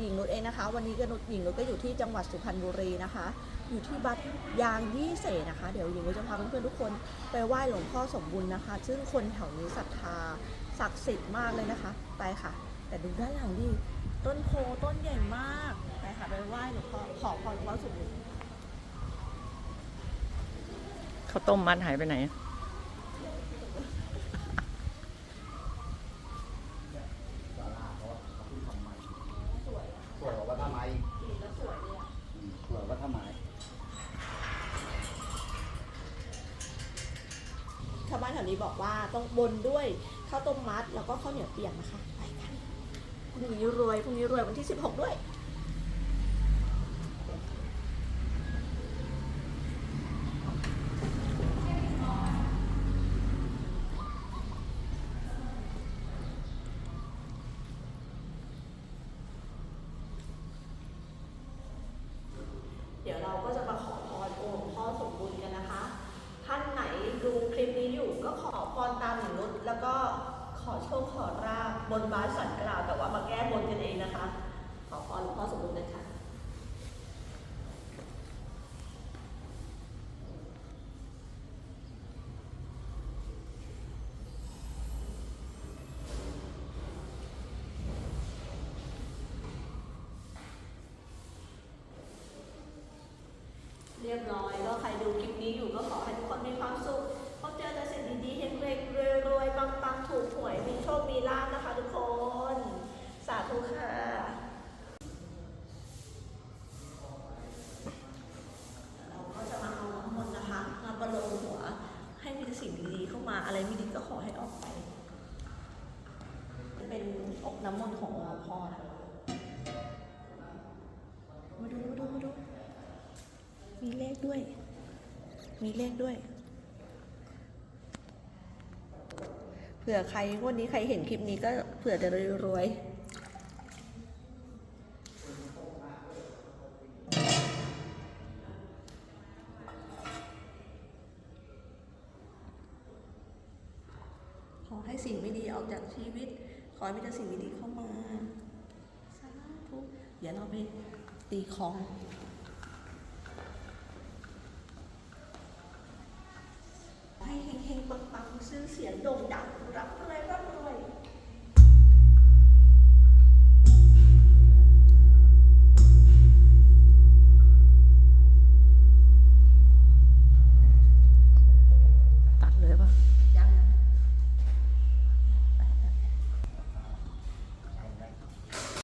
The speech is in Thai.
หญิงนุชเองนะคะ วันนี้ก็นุชหญิงนุชก็อยู่ที่จังหวัดสุพรรณบุรีนะคะ อยู่ที่วัดยางยี่เสนนะคะ เดี๋ยวหญิงนุชจะพาเพื่อนๆทุกคนไปไหว้หลวงพ่อสมบุญนะคะ ซึ่งคนแถวนี้ศรัทธาศักดิ์สิทธิ์มากเลยนะคะ ไปค่ะ แต่ดูด้านหลังดิต้นโพต้นใหญ่มากไปค่ะไปไหว้หลวงพ่อขอพรหลวงพ่อสมบุญข้าวต้มมัดหายไปไหน ศาลาเขาเขาเพิ่งทำใหม่สวยกว่าวัดท่าไม้อีก แล้วสวยเลยอะ อืมสวยกว่าวัดท่าไม้ ชาวบ้าน แถวนี้บอกว่าต้องบนด้วยข้าวต้มมัด แล้วก็ข้าวเหนียวเปียกนะคะ ไปกันพรุ่งนี้รวยพรุ่งนี้รวยวันที่ 16 ด้วยเดี๋ยวเราก็จะมาขอพรองค์พ่อสมบูรณ์กันนะคะ ท่านไหนรู้ ก็ขอพรตามหญิงนุชแล้วก็ขอโชคขอราบบนบานสันกล่าวแต่ว่ามาแก้บนกันเองนะคะ ขอพรหลวงพ่อสมบูรณ์เลยค่ะเรียบร้อยก็ใครดูคลิปนี้อยู่ก็ขอให้ทุกคนมีความสุขพบเจอแต่สิ่งดีๆเฮงเรงรวยๆปังๆถูกหวยมีโชคมีลาภนะคะทุกคน สาธุค่ะ เราก็จะมาเอาน้ำมนต์นะคะ มาประโลมหัว ให้มีแต่สิ่งดีๆเข้ามา อะไรไม่ดีก็ขอให้ออกไป เป็นอกน้ำมนต์ของหลวงพ่อนะคะมาดูมาดูมาดู มีเลขด้วย มีเลขด้วย เผื่อใครวันนี้ใครเห็นคลิปนี้ก็เผื่อจะรวยๆ อให้สิ่งไม่ดีออกจากชีวิต ขอให้มีแต่สิ่งดีๆเข้ามาสาธุเดี๋ยวเราไปตีคองให้เฮงๆปังๆชื่อเสียงโด่งดังรับอะไร